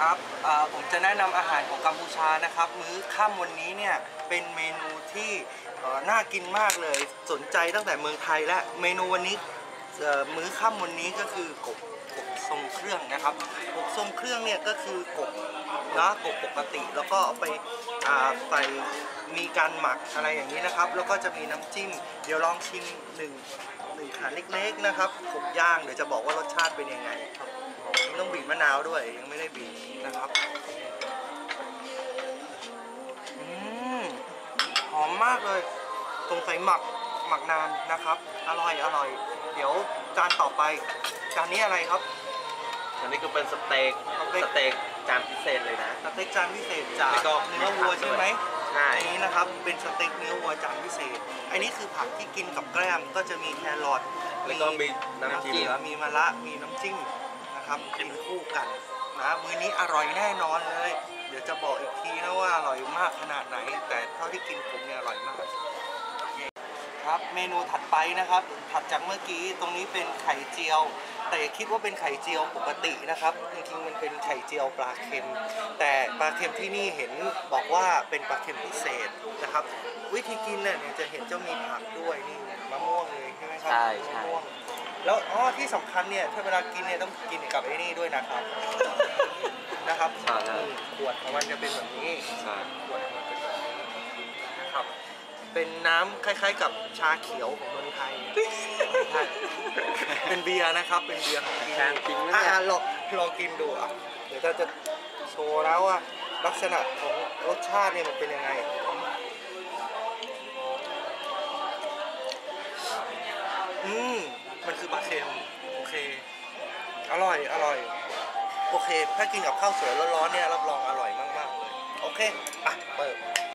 ครับผมจะแนะนำอาหารของกัมพูชานะครับ มื้อค่ำวันนี้เนี่ยเป็นเมนูที่น่ากินมากเลยสนใจตั้งแต่เมืองไทยแล้วเมนูวันนี้มื้อค่ำวันนี้ก็คือกบกบทรงเครื่องนะครับกบทรงเครื่องเนี่ยก็คือกบนะกบปกติ แล้วก็เอาไปใส่มีการหมักอะไรอย่างนี้นะครับ แล้วก็จะมีน้ำจิ้ม เดี๋ยวลองชิมหนึ่งหนึ่งขาเล็กๆนะครับกบย่างเดี๋ยวจะบอกว่ารสชาติเป็นยังไงต้องบีบมะนาวด้วยยังไม่ได้บีบ มมากเลยสงสัยหมักหมักนานนะครับ อร่อยอร่อย เดี๋ยวจานต่อไป จานนี้อะไรครับ อันนี้ก็เป็นสเต็กสเต็ก สเต็กจานพิเศษเลยนะ สเต็กจานพิเศษจากแล้วก็เนื้อวัวใช่ไหมใช่อันนี้นะครับเป็นสเต็กเนื้อวัวจานพิเศษ อันนี้คือผักที่กินกับแกล้มก็จะมีแครอทแล้วก็มีน้ำน้ำจิ้จิ้มมมีมะระมีน้ำจิ้มนะครับกินคู่กันนะมื้อนี้อร่อยแน่นอนเลย อร่อยมากขนาดไหน แต่เท่าที่กินผมเนี่ยอร่อยมากโอเคครับเมนูถัดไปนะครับ ถัดจากเมื่อกี้ตรงนี้เป็นไข่เจียว แต่อย่าคิดว่าเป็นไข่เจียวปกตินะครับจริงๆมันเป็นไข่เจียวปลาเค็ม แต่ปลาเค็มที่นี่เห็นบอกว่าเป็นปลาเค็มพิเศษนะครับ วิธีกินเนี่ยจะเห็นเจ้ามีผักด้วยนี่มะม่วงเลยใช่ไหมครัใช่ใช่มะม่วงแล้วอ๋อที่สำคัญเนี่ยถ้าเวลากินเนี่ยต้องกินกับไอ้นี่ด้วยนะครับ นะครับใช่ใช่นี่ขวดของมันจะเป็นแบบนี้ ใช่ ขวดของมันเป็นแบบนี้นะครับ เป็นน้ำคล้ายๆ กับชาเขียวของเมืองไทยไม่ใช่เป็นเบียร์นะครับ เป็นเบียร์ของที่แพนี่งจริงไหมอะเนี่ย อะลองลองกินดูอะ เดี๋ยวเราจะโชว์แล้วว่าลักษณะของรสชาติเนี่ยมันเป็นยังไง อืม มันคือปลาเค็ม โอเค อร่อย อร่อย โอเค ถ้ากินกับข้าวสวยร้อนๆเนี่ยรับรองอร่อยมากๆเลย โอเค ไปเปิด